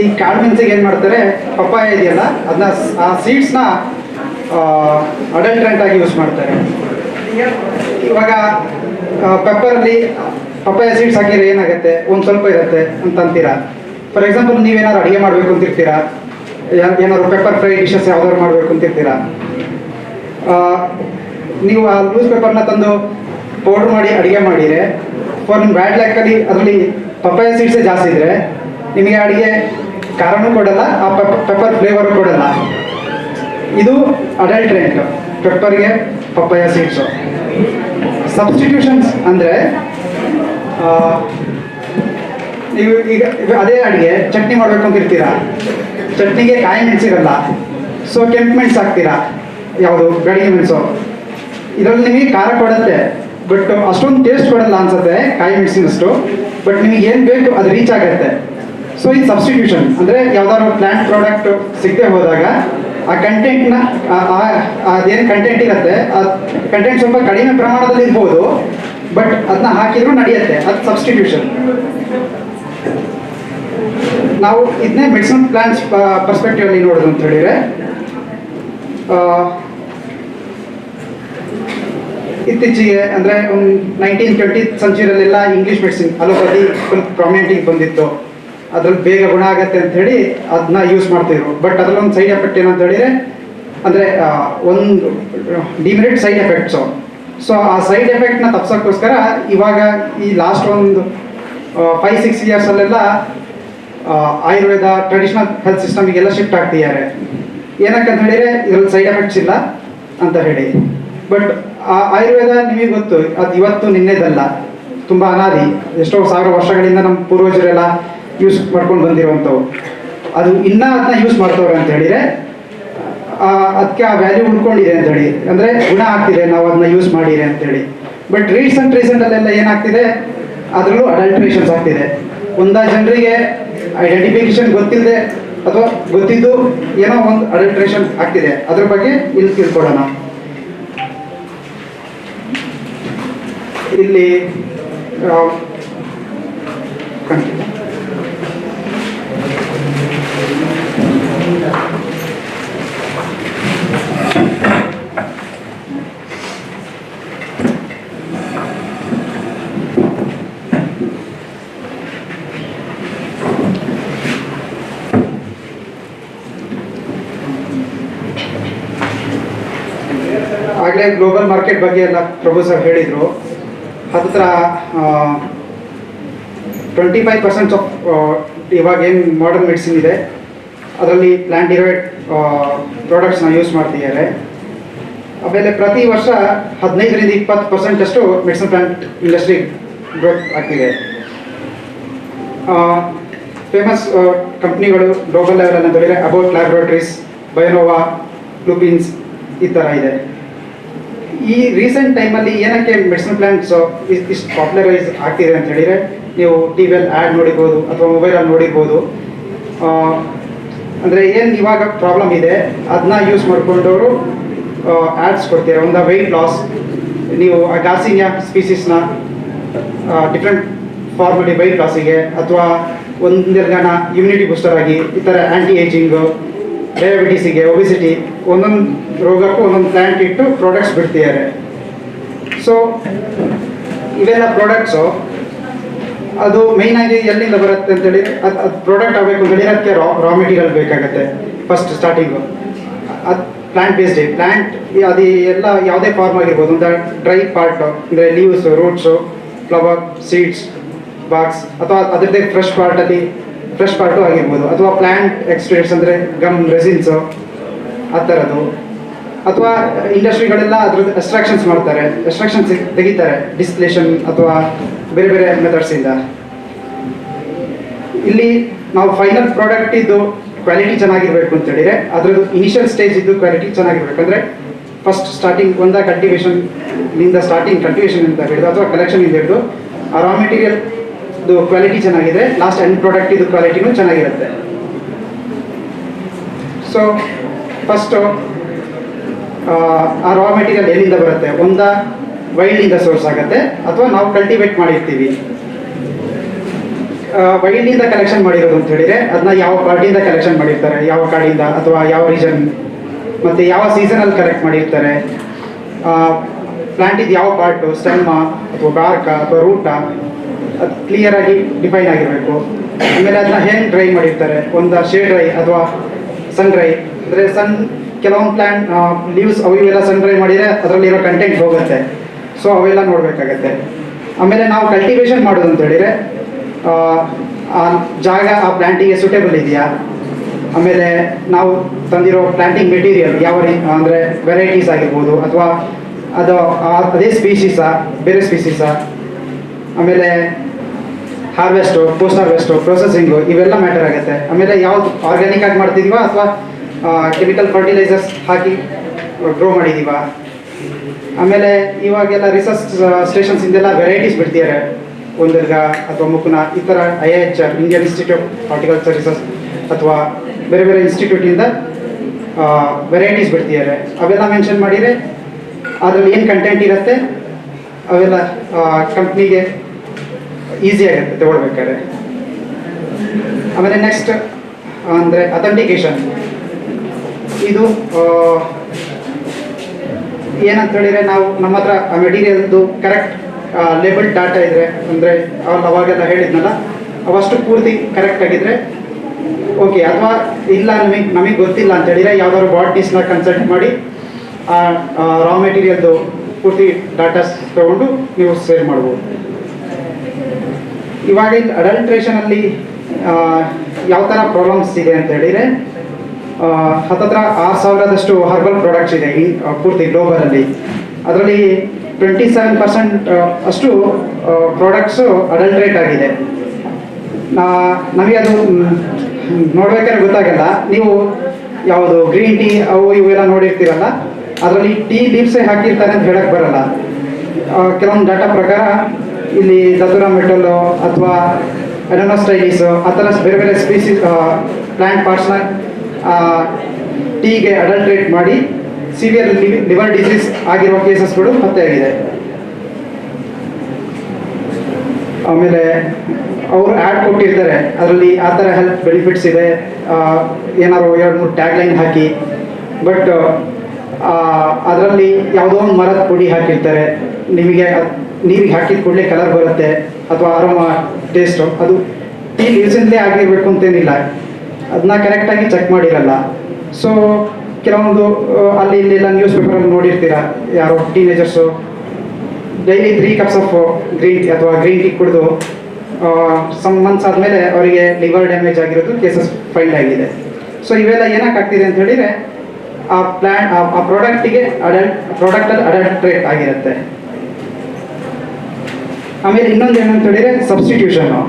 ಈ ಕಾಳು ಮೆಣಸಿಗೆ ಏನು ಮಾಡ್ತಾರೆ, ಪಪ್ಪಾಯ ಇದೆಯಲ್ಲ ಅದನ್ನ ಆ ಸೀಡ್ಸ್ನ ಅಡಲ್ಟ್ರೆಂಟ್ ಆಗಿ ಯೂಸ್ ಮಾಡ್ತಾರೆ. ಇವಾಗ ಪೆಪ್ಪರಲ್ಲಿ ಪಪ್ಪಾಯ ಸೀಡ್ಸ್ ಹಾಕಿದ್ರೆ ಏನಾಗುತ್ತೆ? ಒಂದು ಸ್ವಲ್ಪ ಇರುತ್ತೆ ಅಂತ ಅಂತೀರಾ? ಫಾರ್ ಎಕ್ಸಾಂಪಲ್ ನೀವೇನಾದ್ರು ಅಡುಗೆ ಮಾಡಬೇಕು ಅಂತಿರ್ತೀರಾ? ಏನಾದ್ರು ಪೆಪ್ಪರ್ ಫ್ರೈ ಡಿಶಸ್ ಯಾವ್ದಾದ್ರು ಮಾಡಬೇಕು ಅಂತಿರ್ತೀರಾ? ನೀವು ಆ ನ್ಯೂಸ್ ಪೇಪರ್ನ ತಂದು ಪೌಡ್ರ್ ಮಾಡಿ ಅಡುಗೆ ಮಾಡಿದರೆ ಫಾರ್ ನಿಮ್ಮ ಬ್ಯಾಡ್ ಲ್ಯಾಕಲ್ಲಿ ಅದರಲ್ಲಿ ಪಪ್ಪಾಯ ಸೀಡ್ಸೇ ಜಾಸ್ತಿ ಇದ್ದರೆ ನಿಮಗೆ ಅಡುಗೆ ಖಾರನೂ ಕೊಡಲ್ಲ, ಆ ಪೆಪ್ಪರ್ ಫ್ಲೇವರ್ ಕೊಡಲ್ಲ. ಇದು ಅಡಲ್ಟ್ರೆಂಟ್ ಪೆಪ್ಪರ್ಗೆ ಪಪ್ಪಾಯ ಸೀಡ್ಸು ಸಬ್ಸ್ಟಿಟ್ಯೂಷನ್ಸ್ ಅಂದರೆ ನೀವು ಈಗ ಅದೇ ಅಡುಗೆ, ಚಟ್ನಿ ಮಾಡಬೇಕು ಅಂತ ಇರ್ತೀರಾ? ಚಟ್ನಿಗೆ ಕಾಯಿ ಮೆಣಸಿರಲ್ಲ ಸೊ ಕೆಂಪು ಮೆಣಸು ಹಾಕ್ತೀರಾ? ಯಾವುದು? ಗಡಿಗೆ ಮೆಣಸು. ಇದರಲ್ಲಿ ನಿಮಗೆ ಖಾರ ಕೊಡುತ್ತೆ ಬಟ್ ಅಷ್ಟೊಂದು ಟೇಸ್ಟ್ ಕೊಡಲ್ಲ ಅನ್ಸುತ್ತೆ, ಕಾಯಿ ಮೆಣಸಿನಷ್ಟು. ಬಟ್ ನಿಮಗೆ ಏನು ಬೇಕು ಅದು ರೀಚ್ ಆಗುತ್ತೆ. ಸೊ ಇದು ಸಬ್ಸ್ಟಿಟ್ಯೂಷನ್ ಅಂದರೆ ಯಾವ್ದಾದ್ರು ಪ್ಲಾಂಟ್ ಪ್ರಾಡಕ್ಟ್ ಸಿಗದೆ ಹೋದಾಗ ಆ ಕಂಟೆಂಟ್ನ ಅದೇನು ಕಂಟೆಂಟ್ ಇರುತ್ತೆ, ಆ ಕಂಟೆಂಟ್ ಸ್ವಲ್ಪ ಕಡಿಮೆ ಪ್ರಮಾಣದಲ್ಲಿ ಇರ್ಬೋದು ಬಟ್ ಅದನ್ನ ಹಾಕಿದ್ರು ನಡೆಯುತ್ತೆ, ಅದು ಸಬ್ಸ್ಟಿಟ್ಯೂಷನ್ ನಾವು ಇದನ್ನೇ ಮೆಡಿಸಿನ್ ಪ್ಲಾನ್ಸ್ ಪರ್ಸ್ಪೆಕ್ಟಿವ್ ಅಲ್ಲಿ ನೋಡೋದು ಅಂತ ಹೇಳಿದ್ರೆ ಇತ್ತೀಚೆಗೆ ಅಂದರೆ ಒಂದು ನೈನ್ಟೀನ್ ಟ್ವೆಂಟಿ ಸೆಂಚುರಿಯಲ್ಲೆಲ್ಲ ಇಂಗ್ಲೀಷ್ ಮೆಡಿಸಿನ್ ಅಲೋಪತಿ ಫುಲ್ ಪ್ರಾಮಿನೆಂಟಿಗೆ ಬಂದಿತ್ತು. ಅದ್ರಲ್ಲಿ ಬೇಗ ಗುಣ ಆಗತ್ತೆ ಅಂತ ಹೇಳಿ ಅದನ್ನ ಯೂಸ್ ಮಾಡ್ತಿದ್ರು. ಬಟ್ ಅದ್ರಲ್ಲಿ ಒಂದು ಸೈಡ್ ಎಫೆಕ್ಟ್ ಏನಂತ ಹೇಳಿದ್ರೆ, ಅಂದರೆ ಒಂದು ಡಿಮಿರಿಟ್ ಸೈಡ್ ಎಫೆಕ್ಟ್ಸು ಸೊ ಆ ಸೈಡ್ ಎಫೆಕ್ಟ್ನ ತಪ್ಸೋಕ್ಕೋಸ್ಕರ ಇವಾಗ ಈ ಲಾಸ್ಟ್ ಒಂದು ಫೈವ್ ಸಿಕ್ಸ್ ಇಯರ್ಸಲ್ಲೆಲ್ಲ ಆಯುರ್ವೇದ ಟ್ರೆಡಿಷನಲ್ ಹೆಲ್ತ್ ಸಿಸ್ಟಮಿಗೆಲ್ಲ ಶಿಫ್ಟ್ ಆಗ್ತಿದ್ದಾರೆ. ಏನಕ್ಕೆ ಅಂತ ಹೇಳಿದ್ರೆ, ಇದ್ರಲ್ಲಿ ಸೈಡ್ ಎಫೆಕ್ಟ್ಸ್ ಇಲ್ಲ ಅಂತ ಹೇಳಿ. ಬಟ್ ಆ, ಆಯುರ್ವೇದ ನಿಮಗೆ ಗೊತ್ತು, ಅದು ಇವತ್ತು ನಿನ್ನೆದಲ್ಲ, ತುಂಬ ಅನಾದಿ. ಎಷ್ಟೋ ಸಾವಿರ ವರ್ಷಗಳಿಂದ ನಮ್ಮ ಪೂರ್ವಜರೆಲ್ಲ ಯೂಸ್ ಮಾಡ್ಕೊಂಡು ಬಂದಿರುವಂಥವು. ಅದು ಇನ್ನೂ ಅದನ್ನ ಯೂಸ್ ಮಾಡ್ತವ್ರೆ ಅಂತ ಹೇಳಿದ್ರೆ ಅದಕ್ಕೆ ಆ ವ್ಯಾಲ್ಯೂ ಉಳ್ಕೊಂಡಿದೆ ಅಂತ ಹೇಳಿ. ಅಂದರೆ ಗುಣ ಆಗ್ತಿದೆ, ನಾವು ಅದನ್ನ ಯೂಸ್ ಮಾಡಿರಿ ಅಂತ ಹೇಳಿ. ಬಟ್ ರೀಸೆಂಟ್ ರೀಸೆಂಟಲ್ಲೆಲ್ಲ ಏನಾಗ್ತಿದೆ? ಅದರಲ್ಲೂ ಅಡಲ್ಟ್ರೇಷನ್ಸ್ ಆಗ್ತಿದೆ. ಒಂದ ಜನರಿಗೆ ಐಡೆಂಟಿಫಿಕೇಶನ್ ಗೊತ್ತಿಲ್ಲದೆ ಅಥವಾ ಗೊತ್ತಿದ್ದು ಏನೋ ಒಂದು ಅಡಲ್ಟ್ರೇಷನ್ ಆಗ್ತಿದೆ. ಅದ್ರ ಬಗ್ಗೆ ಇಲ್ಲಿ ತಿಳ್ಕೊಳ್ಳೋಣ. ಇಲ್ಲಿ ಆ, ಖಂಡಿತ. ಆಗಲೇ ಗ್ಲೋಬಲ್ ಮಾರ್ಕೆಟ್ ಬಗ್ಗೆ ಎಲ್ಲ ಪ್ರಭು ಸರ್ ಹೇಳಿದರು. ಹತ್ರ ಟ್ವೆಂಟಿ ಫೈವ್ ಪರ್ಸೆಂಟ್ಸ್ ಆಫ್ ಇವಾಗ ಏನು ಮಾಡರ್ನ್ ಮೆಡಿಸಿನ್ ಇದೆ. ಅದರಲ್ಲಿ ಪ್ಲಾಂಟ್ ಡಿರೈಡ್ ಪ್ರಾಡಕ್ಟ್ಸ್ನ ಯೂಸ್ ಮಾಡ್ತಿದ್ದಾರೆ. ಆಮೇಲೆ ಪ್ರತಿ ವರ್ಷ ಹದಿನೈದರಿಂದ ಇಪ್ಪತ್ತು ಪರ್ಸೆಂಟಷ್ಟು ಮೆಡಿಸಿನ್ ಪ್ಲಾಂಟ್ ಇಂಡಸ್ಟ್ರಿ ಗ್ರೋತ್ ಆಗ್ತಿದೆ. ಫೇಮಸ್ ಕಂಪ್ನಿಗಳು ಗ್ಲೋಬಲ್ ಲೆವೆಲ್ ಅಂತ ಹೇಳಿದರೆ ಅಬೌಟ್ ಲ್ಯಾಬ್ರೋಟ್ರೀಸ್ ಬಯೋನೋವಾ ಲೂಪಿನ್ಸ್ ಈ ಥರ ಇದೆ. ಈ ರೀಸೆಂಟ್ ಟೈಮಲ್ಲಿ ಏನಕ್ಕೆ ಮೆಡಿಸಿನ್ ಪ್ಲಾಂಟ್ಸ್ ಇಷ್ಟು ಪಾಪ್ಯುಲರೈಸ್ ಆಗ್ತಿದೆ ಅಂತ ಹೇಳಿದರೆ ನೀವು ಟಿ ವಿಯಲ್ಲಿ ಆ್ಯಡ್ ನೋಡಿರ್ಬೋದು ಅಥವಾ ಮೊಬೈಲಲ್ಲಿ ನೋಡಿರ್ಬೋದು. ಅಂದರೆ ಏನು ಇವಾಗ ಪ್ರಾಬ್ಲಮ್ ಇದೆ ಅದನ್ನ ಯೂಸ್ ಮಾಡ್ಕೊಂಡವರು ಆ್ಯಡ್ಸ್ ಕೊಡ್ತೀರಾ, ಒಂದು ವೆಯ್ಟ್ ಲಾಸ್ ನೀವು ಆ ಗಾಸಿನಿಯಾ ಸ್ಪೀಸೀಸ್ನ ಡಿಫ್ರೆಂಟ್ ಫಾರ್ಮಲಿ ವೆಯ್ಟ್ ಲಾಸಿಗೆ ಅಥವಾ ಒಂದೆರಡು ಇಮ್ಯುನಿಟಿ ಬೂಸ್ಟರ್ ಆಗಿ, ಈ ಥರ ಆ್ಯಂಟಿ ಏಜಿಂಗು ಡಯಾಬಿಟೀಸಿಗೆ ಒಬಿಸಿಟಿ ಒಂದೊಂದು ರೋಗಕ್ಕೂ ಒಂದೊಂದು ಪ್ಲ್ಯಾಂಟ್ ಇಟ್ಟು ಪ್ರಾಡಕ್ಟ್ಸ್ ಬಿಡ್ತಿದ್ದಾರೆ. ಸೊ ಇವೆಲ್ಲ ಪ್ರಾಡಕ್ಟ್ಸು ಅದು ಮೇಯ್ನ್ ಆಗಿ ಎಲ್ಲಿಂದ ಬರುತ್ತೆ ಅಂತೇಳಿ ಅದು ಅದು ಪ್ರಾಡಕ್ಟ್ ಆಗಬೇಕು ಅಂತೇಳಿ ರಾ ರಾ ಮೆಟೀರಿಯಲ್ ಬೇಕಾಗುತ್ತೆ ಫಸ್ಟ್ ಸ್ಟಾರ್ಟಿಂಗು ಅದು ಪ್ಲಾಂಟ್ ಬೇಸ್ಡ್ ಪ್ಲಾಂಟ್ ಅದು ಎಲ್ಲ ಯಾವುದೇ ಫಾರ್ಮ್ ಆಗಿರ್ಬೋದು, ಒಂದು ಡ್ರೈ ಪಾರ್ಟ್ ಅಂದರೆ leaves roots flower seeds barks ಅಥವಾ ಅದರದ್ದೇ ಫ್ರೆಶ್ ಪಾರ್ಟಲ್ಲಿ ಫ್ರೆಶ್ ಪಾರ್ಟು ಆಗಿರ್ಬೋದು, ಅಥವಾ ಪ್ಲಾಂಟ್ ಎಕ್ಸ್ಪೀರಿಯನ್ಸ್ ಅಂದರೆ ಗಮ್ ರೆಸಿನ್ಸು ಆ ಥರದ್ದು ಅಥವಾ ಇಂಡಸ್ಟ್ರಿಗಳೆಲ್ಲ ಅದ್ರದ್ದು ಎಕ್ಸ್ಟ್ರಾಕ್ಷನ್ಸ್ ಮಾಡ್ತಾರೆ. ಎಕ್ಸ್ಟ್ರಾಕ್ಷನ್ಸ್ ತೆಗಿತಾರೆ. ಡಿಸ್ಪ್ಲೇಷನ್ ಅಥವಾ ಬೇರೆ ಬೇರೆ ಮೆಥಡ್ಸಿಂದ ಇಲ್ಲಿ ನಾವು ಫೈನಲ್ ಪ್ರಾಡಕ್ಟ್ ಇದ್ದು ಕ್ವಾಲಿಟಿ ಚೆನ್ನಾಗಿರ್ಬೇಕು ಅಂತ ಹೇಳಿದ್ರೆ ಅದ್ರದ್ದು ಇನಿಷಿಯಲ್ ಸ್ಟೇಜ್ ಇದ್ದು ಕ್ವಾಲಿಟಿ ಚೆನ್ನಾಗಿರ್ಬೇಕು. ಅಂದರೆ ಫಸ್ಟ್ ಸ್ಟಾರ್ಟಿಂಗ್ ಒಂದ ಕಲ್ಟಿವೇಶನ್ನಿಂದ ಸ್ಟಾರ್ಟಿಂಗ್ ಕಲ್ಟಿವೇಶನ್ ಅಂತ ಹೇಳಿದ್ರು ಅಥವಾ ಕಲೆಕ್ಷನ್ ಇಂದ ಹಿಡಿದು ಆ ರಾ ಮೆಟೀರಿಯಲ್ ಕ್ವಾಲಿಟಿ ಚೆನ್ನಾಗಿದೆ ಲಾಸ್ಟ್ ಎಂಡ್ ಪ್ರಾಡಕ್ಟ್ ಇದು ಕ್ವಾಲಿಟಿನೂ ಚೆನ್ನಾಗಿರುತ್ತೆ. ಸೊ ಫಸ್ಟು ಆ ರಾ ಮೆಟೀರಿಯಲ್ ಎಲ್ಲಿಂದ ಬರುತ್ತೆ? ಒಂದ ವೈಲ್ಡಿಂದ ಸೋರ್ಸ್ ಆಗುತ್ತೆ, ಅಥವಾ ನಾವು ಕಲ್ಟಿವೇಟ್ ಮಾಡಿರ್ತೀವಿ? ವೈಲ್ಡಿಂದ ಕಲೆಕ್ಷನ್ ಮಾಡಿರೋದು ಅಂತ ಹೇಳಿದ್ರೆ ಅದನ್ನ ಯಾವ ಕಾಡಿಂದ ಕಲೆಕ್ಷನ್ ಮಾಡಿರ್ತಾರೆ? ಯಾವ ಕಾಡಿಂದ ಅಥವಾ ಯಾವ ರೀಜನ್ ಮತ್ತು ಯಾವ ಸೀಸನಲ್ಲಿ ಕಲೆಕ್ಟ್ ಮಾಡಿರ್ತಾರೆ? ಇದು ಯಾವ ಪಾರ್ಟು ಸ್ಟೆಮ್ಮ ಅಥವಾ ಬಾರ್ಕ ಅಥವಾ ರೂಟ ಅದು ಕ್ಲಿಯರ್ ಆಗಿ ಡಿಫೈನ್ ಆಗಿರಬೇಕು. ಆಮೇಲೆ ಅದನ್ನ ಹೆಂಗ್ ಡ್ರೈ ಮಾಡಿರ್ತಾರೆ? ಒಂದು ಶೇಡ್ ಡ್ರೈ ಅಥವಾ ಸನ್ ಡ್ರೈ ಅಂದರೆ ಸನ್ ಕೆಲವೊಂದು ಪ್ಲಾಂಟ್ ಲೀವ್ಸ್ ಅವು ಇವೆಲ್ಲ ಸನ್ ಡ್ರೈ ಮಾಡಿದರೆ ಅದರಲ್ಲಿರೋ ಕಂಟೆಂಟ್ ಹೋಗುತ್ತೆ. ಸೊ ಅವೆಲ್ಲ ನೋಡಬೇಕಾಗತ್ತೆ. ಆಮೇಲೆ ನಾವು ಕಲ್ಟಿವೇಷನ್ ಮಾಡೋದು ಅಂತ ಹೇಳಿದರೆ, ಆ ಜಾಗ, ಆ ಪ್ಲಾಂಟಿಗೆ ಸೂಟೇಬಲ್ ಇದೆಯಾ? ಆಮೇಲೆ ನಾವು ತಂದಿರೋ ಪ್ಲಾಂಟಿಂಗ್ ಮೆಟೀರಿಯಲ್ ಯಾವ ರೀ, ಅಂದರೆ ವೆರೈಟೀಸ್ ಆಗಿರ್ಬೋದು ಅಥವಾ ಅದು ಅದೇ ಸ್ಪೀಸೀಸಾ ಬೇರೆ ಸ್ಪೀಸೀಸಾ ಆಮೇಲೆ ಹಾರ್ವೆಸ್ಟು ಪೋಸ್ಟ್ ಹಾರ್ವೆಸ್ಟು ಪ್ರೊಸೆಸಿಂಗು ಇವೆಲ್ಲ ಮ್ಯಾಟರ್ ಆಗುತ್ತೆ. ಆಮೇಲೆ ಯಾವ್ದು ಆರ್ಗ್ಯಾನಿಕ್ ಆಗಿ ಮಾಡ್ತಿದೀವಾ ಅಥವಾ ಕೆಮಿಕಲ್ ಫರ್ಟಿಲೈಸರ್ಸ್ ಹಾಕಿ ಗ್ರೋ ಮಾಡಿದ್ದೀವ ಆಮೇಲೆ ಇವಾಗೆಲ್ಲ ರಿಸರ್ಚ್ ಸ್ಟೇಷನ್ಸ್ ಇಂದೆಲ್ಲ ವೆರೈಟೀಸ್ ಬಿಡ್ತಿದ್ದಾರೆ ಒಂದರ್ಗ ಅಥವಾ ಮುಕುನ ಈ ಥರ I H Indian institute horticulture research ಅಥವಾ ಬೇರೆ ಬೇರೆ ಇನ್ಸ್ಟಿಟ್ಯೂಟಿಂದ ವೆರೈಟೀಸ್ ಬಿಡ್ತಿದ್ದಾರೆ ಅವೆಲ್ಲ ಮೆನ್ಷನ್ ಮಾಡಿದರೆ ಅದರಲ್ಲಿ ಏನು ಕಂಟೆಂಟ್ ಇರುತ್ತೆ, ಅವೆಲ್ಲ ಕಂಪ್ನಿಗೆ ಈಸಿ ಆಗುತ್ತೆ, ತಗೊಳ್ಬೇಕಾದ್ರೆ. ಆಮೇಲೆ ನೆಕ್ಸ್ಟ್ ಅಂದರೆ ಅಥೆಂಟಿಕೇಶನ್ ಇದು ಏನಂತ ಹೇಳಿದ್ರೆ ನಾವು ನಮ್ಮ ಹತ್ರ ಆ ಮೆಟೀರಿಯಲ್ದು ಕರೆಕ್ಟ್ ಲೇಬಲ್ ಡಾಟಾ ಇದ್ರೆ, ಅಂದರೆ ಅವ್ರು ಅವಾಗೆಲ್ಲ ಹೇಳಿದ್ನಲ್ಲ, ಅವಷ್ಟು ಪೂರ್ತಿ ಕರೆಕ್ಟ್ ಆಗಿದ್ರೆ ಓಕೆ ಅಥವಾ ಇಲ್ಲ ನಮಗೆ ನಮಗೆ ಗೊತ್ತಿಲ್ಲ ಅಂತ ಹೇಳಿದ್ರೆ ಯಾವ್ದಾದ್ರು ಬಾಟ್ನಿಸ್ನ ಕನ್ಸಲ್ಟ್ ಮಾಡಿ, ಆ ರಾ ಮೆಟೀರಿಯಲ್ದು ಪೂರ್ತಿ ಡಾಟಾಸ್ ತಗೊಂಡು ನೀವು ಸೇವ್ ಮಾಡ್ಬೋದು. ಇವಾಗ ಅಡಲ್ಟ್ರೇಷನಲ್ಲಿ ಯಾವ ಥರ ಪ್ರಾಬ್ಲಮ್ಸ್ ಇದೆ ಅಂತ ಹೇಳಿದರೆ ಹತ್ತತ್ರ ಆರು ಸಾವಿರದಷ್ಟು ಹರ್ಬಲ್ ಪ್ರಾಡಕ್ಟ್ಸ್ ಇದೆ ಈ ಪೂರ್ತಿ ಗ್ಲೋಬಲಲ್ಲಿ ಅದರಲ್ಲಿ ಟ್ವೆಂಟಿ ಸೆವೆನ್ ಪರ್ಸೆಂಟ್ ಅಷ್ಟು ಪ್ರಾಡಕ್ಟ್ಸು ಅಡಲ್ಟ್ರೇಟ್ ಆಗಿದೆ. ನಮಗೆ ಅದು ನೋಡ್ಬೇಕಾದ್ರೆ ಗೊತ್ತಾಗಲ್ಲ. ನೀವು ಯಾವುದು ಗ್ರೀನ್ ಟೀ ಅವು ಇವೆಲ್ಲ ನೋಡಿರ್ತೀರಲ್ಲ? ಅದರಲ್ಲಿ ಟೀ ಲೀವ್ಸೇ ಹಾಕಿರ್ತಾರೆ ಅಂತ ಹೇಳಕ್ ಬರಲ್ಲ. ಕೆಲವೊಂದು ಡಾಟಾ ಪ್ರಕಾರ ಇಲ್ಲಿ ದತುರಾ ಮೆಟಲ್ ಅಥವಾ ಎಡನೋಸ್ಟೈಲಿಸು ಆ ಥರ ಬೇರೆ ಬೇರೆ ಸ್ಪೀಸೀಸ್ ಪ್ಲ್ಯಾಂಟ್ ಪಾರ್ಟ್ಸ್ನ ಟೀಗೆ ಅಡಲ್ಟ್ರೇಟ್ ಮಾಡಿ ಸಿವಿಯರ್ ಲಿವರ್ ಡಿಸೀಸ್ ಆಗಿರೋ ಕೇಸಸ್ಗಳು ಮತ್ತೆ ಆಗಿದೆ. ಆಮೇಲೆ ಅವರು ಆ್ಯಡ್ ಕೊಟ್ಟಿರ್ತಾರೆ, ಅದರಲ್ಲಿ ಆ ಥರ ಹೆಲ್ತ್ ಬೆನಿಫಿಟ್ಸ್ ಇದೆ ಏನಾದ್ರು ಎರಡು ಮೂರು ಟ್ಯಾಗ್ ಲೈನ್ ಹಾಕಿ. ಬಟ್ ಅದರಲ್ಲಿ ಯಾವುದೋ ಒಂದು ಮರದ ಪುಡಿ ಹಾಕಿರ್ತಾರೆ. ನಿಮಗೆ ನೀರಿಗೆ ಹಾಕಿದ ಕೂಡಲೇ ಕಲರ್ ಬರುತ್ತೆ, ಅಥವಾ ಆರಾಮ ಟೇಸ್ಟು ಅದು. ಟೀ ಲೀವ್ಸಿಂದಲೇ ಆಗಿರಬೇಕು ಅಂತೇನಿಲ್ಲ. ಅದನ್ನ ಕರೆಕ್ಟಾಗಿ ಚೆಕ್ ಮಾಡಿರಲ್ಲ. ಸೊ ಕೆಲವೊಂದು ಅಲ್ಲಿ ಅಲ್ಲಿ ಎಲ್ಲ ನ್ಯೂಸ್ ಪೇಪರಲ್ಲಿ ನೋಡಿರ್ತೀರ, ಯಾರೋ teenagers daily three cups of green tea ಅಥವಾ ಗ್ರೀನ್ ಟೀ ಕುಡಿದು ಸಮ್ ಮಂತ್ಸ್ ಆದಮೇಲೆ ಅವರಿಗೆ ಲಿವರ್ ಡ್ಯಾಮೇಜ್ ಆಗಿರೋದು ಕೇಸಸ್ ಫೈಂಡ್ ಆಗಿದೆ. ಸೊ ಇವೆಲ್ಲ ಏನಕ್ಕೆ ಆಗ್ತಿದೆ ಅಂತ ಹೇಳಿದ್ರೆ, ಆ ಪ್ಲ್ಯಾನ್ ಆ ಪ್ರಾಡಕ್ಟಿಗೆ ಅಡಲ್ಟ್ ಪ್ರಾಡಕ್ಟಲ್ಲಿ ಅಡಲ್ಟ್ರೇಟ್ ಆಗಿರುತ್ತೆ. ಆಮೇಲೆ ಇನ್ನೊಂದು ಏನಂತ ಹೇಳಿದರೆ ಸಬ್ಸ್ಟಿಟ್ಯೂಷನು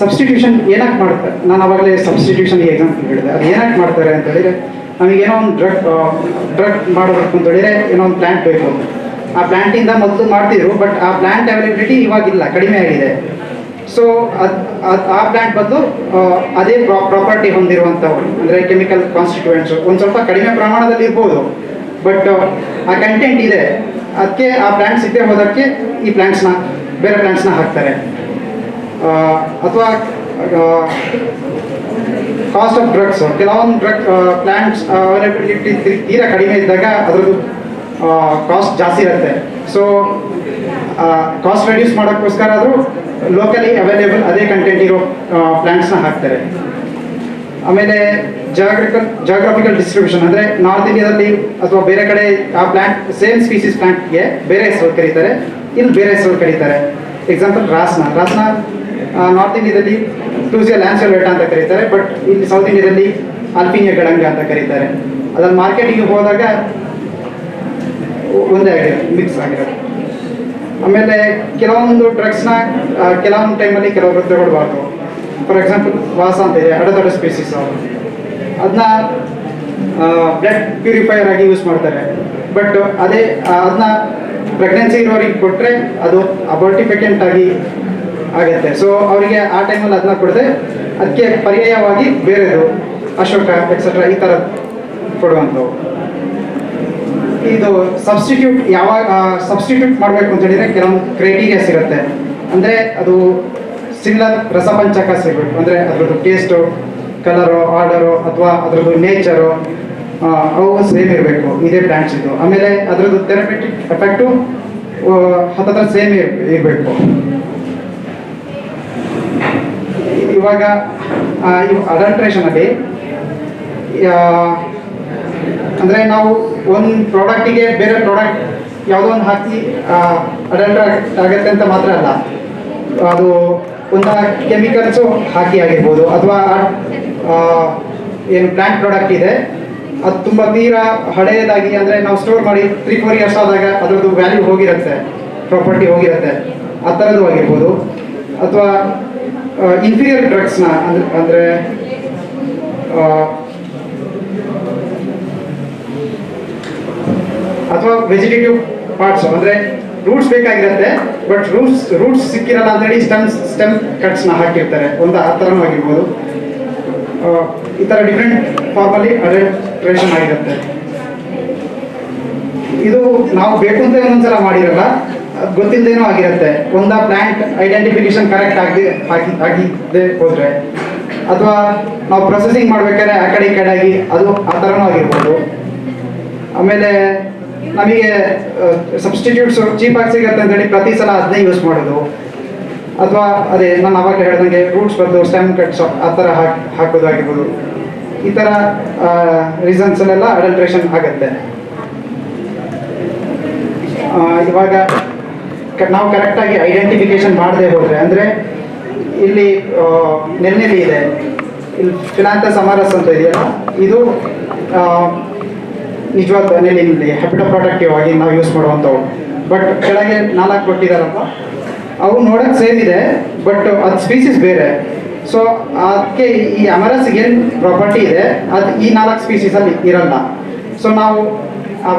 ಸಬ್ಸ್ಟಿಟ್ಯೂಷನ್ ಏನಕ್ಕೆ ಮಾಡ್ತಾರೆ ನಾನು ಅವಾಗಲೇ ಸಬ್ಸ್ಟಿಟ್ಯೂಷನ್ ಎಕ್ಸಾಂಪಲ್ ಹೇಳಿದೆ. ಅದು ಏನಕ್ಕೆ ಮಾಡ್ತಾರೆ ಅಂತ ಹೇಳಿದರೆ ಏನೋ ಒಂದು ಡ್ರಗ್ ಡ್ರಗ್ ಮಾಡಬೇಕು ಅಂತ ಹೇಳಿದರೆ ಏನೋ ಒಂದು ಪ್ಲ್ಯಾಂಟ್ ಬೇಕು ಆ ಪ್ಲ್ಯಾಂಟಿಂದ ಮೊದಲು ಮಾಡ್ತಿದ್ರು ಬಟ್ ಆ ಪ್ಲ್ಯಾಂಟ್ ಅವೈಲಬಿಲಿಟಿ ಇವಾಗಿಲ್ಲ, ಕಡಿಮೆ ಆಗಿದೆ. ಸೊ ಅದು ಆ ಪ್ಲ್ಯಾಂಟ್ ಬದಲು ಅದೇ ಪ್ರಾಪರ್ಟಿ ಹೊಂದಿರುವಂಥವು ಅಂದರೆ ಕೆಮಿಕಲ್ ಕಾನ್ಸ್ಟಿಟ್ಯೂಯೆಂಟ್ಸು ಒಂದು ಸ್ವಲ್ಪ ಕಡಿಮೆ ಪ್ರಮಾಣದಲ್ಲಿ ಇರ್ಬೋದು. ಬಟ್ ಆ ಕಂಟೆಂಟ್ ಇದೆ. ಅದಕ್ಕೆ ಆ ಪ್ಲ್ಯಾಂಟ್ಸ್ ಇದ್ದೇ ಹೋದಕ್ಕೆ ಈ ಪ್ಲ್ಯಾಂಟ್ಸ್ನ ಬೇರೆ ಪ್ಲ್ಯಾಂಟ್ಸ್ನ ಹಾಕ್ತಾರೆ. ಅಥವಾ ಕಾಸ್ಟ್ ಆಫ್ ಡ್ರಗ್ಸ್ ಕೆಲವೊಂದು ಡ್ರಗ್ ಪ್ಲ್ಯಾಂಟ್ಸ್ ಅವೈಲಬಿಲಿಟಿ ತೀರಾ ಕಡಿಮೆ ಇದ್ದಾಗ ಅದರದ್ದು ಕಾಸ್ಟ್ ಜಾಸ್ತಿ ಇರುತ್ತೆ. ಸೊ ಕಾಸ್ಟ್ ರೆಡ್ಯೂಸ್ ಮಾಡೋಕ್ಕೋಸ್ಕರ ಆದರೂ ಲೋಕಲಿ ಅವೈಲೇಬಲ್ ಅದೇ ಕಂಟೆಂಟ್ ಇರೋ ಪ್ಲ್ಯಾಂಟ್ಸ್ನ ಹಾಕ್ತಾರೆ. ಆಮೇಲೆ ಜಾಗ್ರಿಕಲ್ ಜಾಗ್ರಫಿಕಲ್ ಡಿಸ್ಟ್ರಿಬ್ಯೂಷನ್ ಅಂದರೆ ನಾರ್ತ್ ಇಂಡಿಯಾದಲ್ಲಿ ಅಥವಾ ಬೇರೆ ಕಡೆ ಆ ಪ್ಲ್ಯಾಂಟ್ ಸೇಮ್ ಸ್ಪೀಸೀಸ್ ಪ್ಲ್ಯಾಂಟ್ಗೆ ಬೇರೆ ಹೆಸರು ಕರೀತಾರೆ. ಇಲ್ಲಿ ಬೇರೆ ಹೆಸರು ಕರೀತಾರೆ. ಎಕ್ಸಾಂಪಲ್ ರಾಸ್ನ ರಾಸ್ನ ನಾರ್ತ್ ಇಂಡಿಯಾದಲ್ಲಿ ಟೂಸಿಯಾ ಲ್ಯಾನ್ಸೋಲೇಟ ಅಂತ ಕರೀತಾರೆ ಬಟ್ ಇಲ್ಲಿ ಸೌತ್ ಇಂಡಿಯಾದಲ್ಲಿ ಅಲ್ಪಿನಿಯ ಗಡಂಗ ಅಂತ ಕರೀತಾರೆ. ಅದನ್ನು ಮಾರ್ಕೆಟಿಗೆ ಹೋದಾಗ ಒಂದೇ ಆಗಿದೆ ಮಿಕ್ಸ್ ಆಗಿರೋದು ಆಮೇಲೆ ಕೆಲವೊಂದು ಡ್ರಗ್ಸ್ನ ಕೆಲವೊಂದು ಟೈಮಲ್ಲಿ ಕೆಲವರು ತಗೊಳ್ಬಾರ್ದು ಫಾರ್ ಎಕ್ಸಾಂಪಲ್ ವಾಸ ಅಂತ ಇದೆ ಅಡದೊಡ್ಡ ಸ್ಪೀಸೀಸ್ ಅದನ್ನ ಬ್ಲಡ್ ಪ್ಯೂರಿಫೈಯರ್ ಆಗಿ ಯೂಸ್ ಮಾಡ್ತಾರೆ. ಬಟ್ ಅದೇ ಅದನ್ನ ಪ್ರೆಗ್ನೆನ್ಸಿ ಇರೋರಿಗೆ ಕೊಟ್ಟರೆ ಅದು ಅಬೋರ್ಟಿಫಿಕೆಂಟ್ ಆಗಿ ಆಗುತ್ತೆ. ಸೊ ಅವರಿಗೆ ಆ ಟೈಮಲ್ಲಿ ಅದನ್ನ ಕೊಡದೆ ಅದಕ್ಕೆ ಪರ್ಯಾಯವಾಗಿ ಬೇರೆದು ಅಶೋಕ ಎಕ್ಸೆಟ್ರಾ ಈ ಥರ ಕೊಡುವಂಥವು. ಇದು ಸಬ್ಸ್ಟಿಟ್ಯೂಟ್ ಯಾವಾಗ ಸಬ್ಸ್ಟಿಟ್ಯೂಟ್ ಮಾಡಬೇಕು ಅಂತ ಹೇಳಿದ್ರೆ ಕೆಲವೊಂದು ಕ್ರೈಟೀರಿಯಾಸ್ ಸಿಗುತ್ತೆ. ಅಂದರೆ ಅದು ಸಿಮಿಲರ್ ರಸಪಂಚಕ ಸಿಗಬೇಕು. ಅಂದರೆ ಅದರದ್ದು ಟೇಸ್ಟು ಕಲರು ಆರ್ಡರು ಅಥವಾ ಅದರದ್ದು ನೇಚರು ಅವು ಸೇಮ್ ಇರಬೇಕು. ಇದೇ ಬ್ರಾಂಚ್ ಇದು. ಆಮೇಲೆ ಅದರದ್ದು ಥೆರಪಿಟಿಕ್ ಎಫೆಕ್ಟು ಹತ್ತತ್ರ ಸೇಮ್ ಇರಬೇಕು. ಇವಾಗ ಅಡಲ್ಟ್ರೇಷನ್ ಅಲ್ಲಿ ಅಂದರೆ ನಾವು ಒಂದು ಪ್ರಾಡಕ್ಟಿಗೆ ಬೇರೆ ಪ್ರಾಡಕ್ಟ್ ಯಾವುದೋ ಒಂದು ಹಾಕಿ ಅಡಲ್ಟ್ರಾಕ್ಟ್ ಆಗುತ್ತೆ ಅಂತ ಮಾತ್ರ ಅಲ್ಲ. ಅದು ಒಂದು ಕೆಮಿಕಲ್ಸು ಹಾಕಿ ಆಗಿರ್ಬೋದು. ಅಥವಾ ಏನು ಪ್ಲಾಂಟ್ ಪ್ರಾಡಕ್ಟ್ ಇದೆ. ಅದು ತುಂಬ ತೀರಾ ಹಳೆಯದಾಗಿ ಅಂದರೆ ನಾವು ಸ್ಟೋರ್ ಮಾಡಿ ತ್ರೀ ಫೋರ್ ಇಯರ್ಸ್ ಆದಾಗ ಅದರದ್ದು ವ್ಯಾಲ್ಯೂ ಹೋಗಿರುತ್ತೆ ಪ್ರಾಪರ್ಟಿ ಹೋಗಿರುತ್ತೆ. ಆ ಥರದ್ದು ಆಗಿರ್ಬೋದು. ಅಥವಾ ಇನ್ಫೀರಿಯರ್ ಡ್ರಗ್ಸ್ನ ಅಂದ್ರೆ, ಅಂದರೆ ಅಥವಾ ವೆಜಿಟೇಟಿವ್ ಪಾರ್ಟ್ಸ್ ಅಂದರೆ ರೂಟ್ಸ್ ಬೇಕಾಗಿರುತ್ತೆ ಬಟ್ ರೂಟ್ಸ್ ರೂಟ್ಸ್ ಸಿಕ್ಕಿರಲ್ಲ ಅಂತೇಳಿ ಸ್ಟೆಮ್ ಸ್ಟೆಮ್ ಕಟ್ಸ್ನ ಹಾಕಿರ್ತಾರೆ. ಒಂದು ಆ ಥರನೂ ಆಗಿರ್ಬೋದು. ಈ ಥರ ಡಿಫ್ರೆಂಟ್ ಫಾರ್ಮಲ್ಲಿ ಅಡಲ್ಟ್ರೇಷನ್ ಆಗಿರುತ್ತೆ. ಇದು ನಾವು ಬೇಕು ಅಂತ ಒಂದೊಂದ್ಸಲ ಮಾಡಿರಲ್ಲ, ಅದ್ ಗೊತ್ತಿಲ್ಲದೇನೂ ಆಗಿರುತ್ತೆ. ಒಂದ ಪ್ಲಾಂಟ್ ಐಡೆಂಟಿಫಿಕೇಶನ್ ಕರೆಕ್ಟ್ ಆಗಿ ಆಗಿದ್ದೇ ಹೋದರೆ. ಅಥವಾ ನಾವು ಪ್ರೊಸೆಸಿಂಗ್ ಮಾಡ್ಬೇಕಾದ್ರೆ ಆ ಕಡೆ ಕಡೆ ಆಗಿ, ಅದು ಆ ಥರನೂ ಆಗಿರ್ಬೋದು. ಆಮೇಲೆ ನಮಗೆ ಸಬ್ಸ್ಟಿಟ್ಯೂಟ್ಸ್ ಆಗಿ ಸಿಗತ್ತೆ ಅಂತೇಳಿ ಪ್ರತಿ ಸಲ ಅದನ್ನೇ ಯೂಸ್ ಮಾಡೋದು. ಅಥವಾ ಅದೇ ನಾನು ಅವಾಗ ಹೇಳ್ದಂಗೆ ರೂಟ್ಸ್ ಬದಲು ಸ್ಟೆಮ್ ಕಟ್ಸ್ ಆ ಥರ ಹಾಕಿ ಹಾಕೋದಾಗಿರ್ಬೋದು. ಈ ಥರ ರೀಸನ್ಸಲ್ಲೆಲ್ಲ ಅಡಲ್ಟ್ರೇಷನ್ ಆಗುತ್ತೆ. ಇವಾಗ ನಾವು ಕರೆಕ್ಟಾಗಿ ಐಡೆಂಟಿಫಿಕೇಶನ್ ಮಾಡದೆ ಹೋದರೆ ಅಂದರೆ ಇಲ್ಲಿ ಆ, ನೆನ್ನೆಲಿ ಇದೆ. ಇಲ್ಲಿ ಫಿಲಾಂತ ಸಮರಸ್ ಅಂತ ಇದೆಯಲ್ಲ ಇದು ನಿಜವಾದ ನೆಲ್ಲಿನಲ್ಲಿ ಹ್ಯಾಪಿಟೋ ಪ್ರೊಟೆಕ್ಟಿವ್ ಆಗಿ ನಾವು ಯೂಸ್ ಮಾಡುವಂಥವು. ಬಟ್ ಕೆಳಗೆ ನಾಲ್ಕು ಕೊಟ್ಟಿದಾರಪ್ಪ ಅವು ನೋಡೋಕೆ ಸೇಮ್ ಇದೆ ಬಟ್ ಅದು ಸ್ಪೀಸೀಸ್ ಬೇರೆ. ಸೊ ಅದಕ್ಕೆ ಈ ಅಮರಸ್ ಏನು ಪ್ರಾಪರ್ಟಿ ಇದೆ, ಅದು ಈ ನಾಲ್ಕು ಸ್ಪೀಸೀಸಲ್ಲಿ ಇರಲ್ಲ. ಸೊ ನಾವು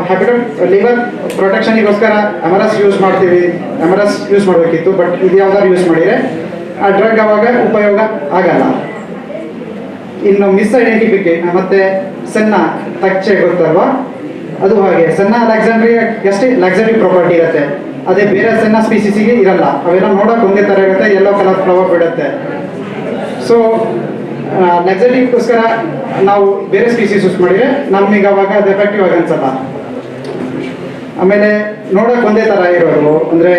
ಹ್ಯಾಬಿಟಲ್ ಲಿವರ್ ಪ್ರೊಟೆಕ್ಷನಿಗೋಸ್ಕರ ಅಮರಸ್ ಯೂಸ್ ಮಾಡ್ತೀವಿ. ಅಮರಸ್ ಯೂಸ್ ಮಾಡಬೇಕಿತ್ತು ಬಟ್ ಇದು ಯಾವ್ದಾದ್ರು ಯೂಸ್ ಮಾಡಿದರೆ, ಆ ಡ್ರಗ್ ಅವಾಗ ಉಪಯೋಗ ಆಗಲ್ಲ. ಇನ್ನು ಮಿಸ್ ಐಡೆಂಟಿಫಿಕೇಟ್ ಮತ್ತೆ ಸಣ್ಣ ತಕ್ಷೆ ಗೊತ್ತಲ್ವಾ? ಅದು ಹಾಗೆ. ಸಣ್ಣ ಲಕ್ಸರಿ ಎಷ್ಟೇ ಲಕ್ಸರಿ ಪ್ರಾಪರ್ಟಿ ಇರುತ್ತೆ, ಅದೇ ಬೇರೆ ಸಣ್ಣ ಸ್ಪೀಸೀಸಿಗೆ ಇರಲ್ಲ. ಅವೆಲ್ಲ ನೋಡೋಕೆ ಒಂದೇ ಥರ ಇರುತ್ತೆ ಎಲ್ಲೋ ಕಲರ್ ಫ್ಲವರ್ ಬಿಡುತ್ತೆ. ಸೊ ಲಕ್ಸರಿಗೋಸ್ಕರ ನಾವು ಬೇರೆ ಸ್ಪೀಸೀಸ್ ಯೂಸ್ ಮಾಡಿದರೆ ನಮಗೆ ಅವಾಗ ಅದು ಎಫೆಕ್ಟಿವ್ ಆಗಿ ಅನ್ಸಲ್ಲ ಆಮೇಲೆ ನೋಡೋಕೆ ಒಂದೇ ಥರ ಇರೋದು. ಅಂದರೆ